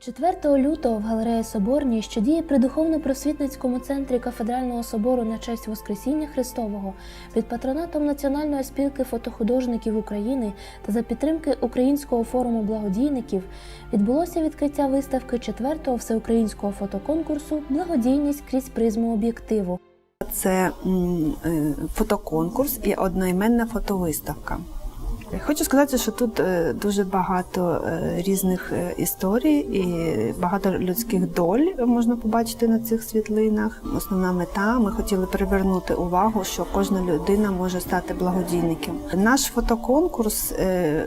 4 лютого в галереї Соборній, що діє при духовно-просвітницькому центрі кафедрального собору на честь Воскресіння Христового, під патронатом Національної спілки фотохудожників України та за підтримки Українського форуму благодійників відбулося відкриття виставки 4-го всеукраїнського фотоконкурсу Благодійність крізь призму об'єктиву. Це е, фотоконкурс і одноіменна фотовиставка. Хочу сказати, що тут е, дуже багато е, різних е, історій і багато людських доль можна побачити на цих світлинах. Основна мета ми хотіли привернути увагу, що кожна людина може стати благодійником. Наш фотоконкурс е,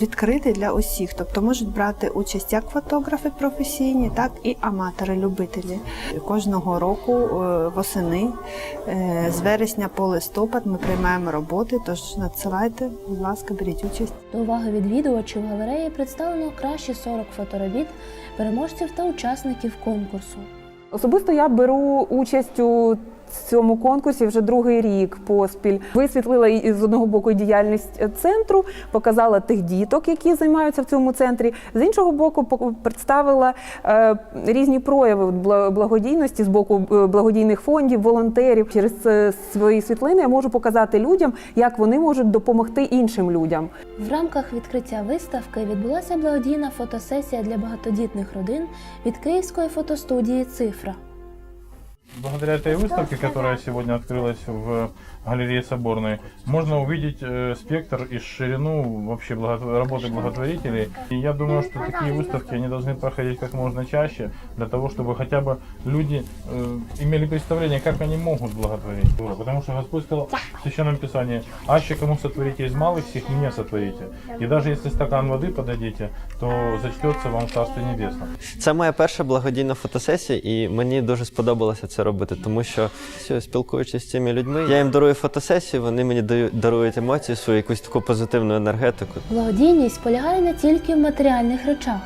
відкритий для усіх, тобто можуть брати участь як фотографи професійні, так і аматори-любителі. Кожного року е, восени е, з вересня по листопад ми приймаємо роботи. Тож надсилайте, будь ласка, беріть участь. До уваги відвідувачів галереї представлено кращі 40 фоторобіт переможців та учасників конкурсу. Особисто я беру участь у цьому конкурсі вже другий рік поспіль. Висвітлила і- з одного боку діяльність центру, показала тих діток, які займаються в цьому центрі. З іншого боку, представила е, різні прояви бла- благодійності з боку е, благодійних фондів, волонтерів. Через е, свої світлини я можу показати людям, як вони можуть допомогти іншим людям. В рамках відкриття виставки відбулася благодійна фотосесія для багатодітних родин від київської фотостудії Цифра Благодаря этой выставке, которая сегодня открылась в галерее Соборной, можно увидеть э, спектр и ширину вообще благотв- работы благотворителей. И я думаю, что такие выставки они должны проходить как можно чаще, для того, чтобы хотя бы люди э, имели представление, как они могут благотворить. Потому что Господь сказал в Священном Писании, «Аще кому сотворите из малых, всех мне сотворите». И даже если стакан воды подадите, то зачтется вам в Царстве Небесном. Це моя перша благодійна фотосесія, і мені дуже сподобалося це робити, тому що все, спілкуючись з цими людьми, я їм дарую фотосесію, вони мені дарують емоції свою, якусь таку позитивну енергетику. Благодійність полягає не тільки в матеріальних речах.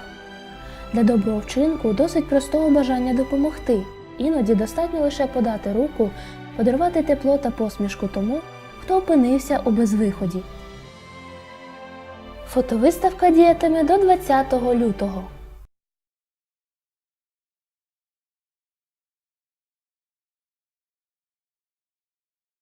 Для доброго вчинку досить простого бажання допомогти. Іноді достатньо лише подати руку, подарувати тепло та посмішку тому, хто опинився у безвиході. Фотовиставка діятиме до 20 лютого.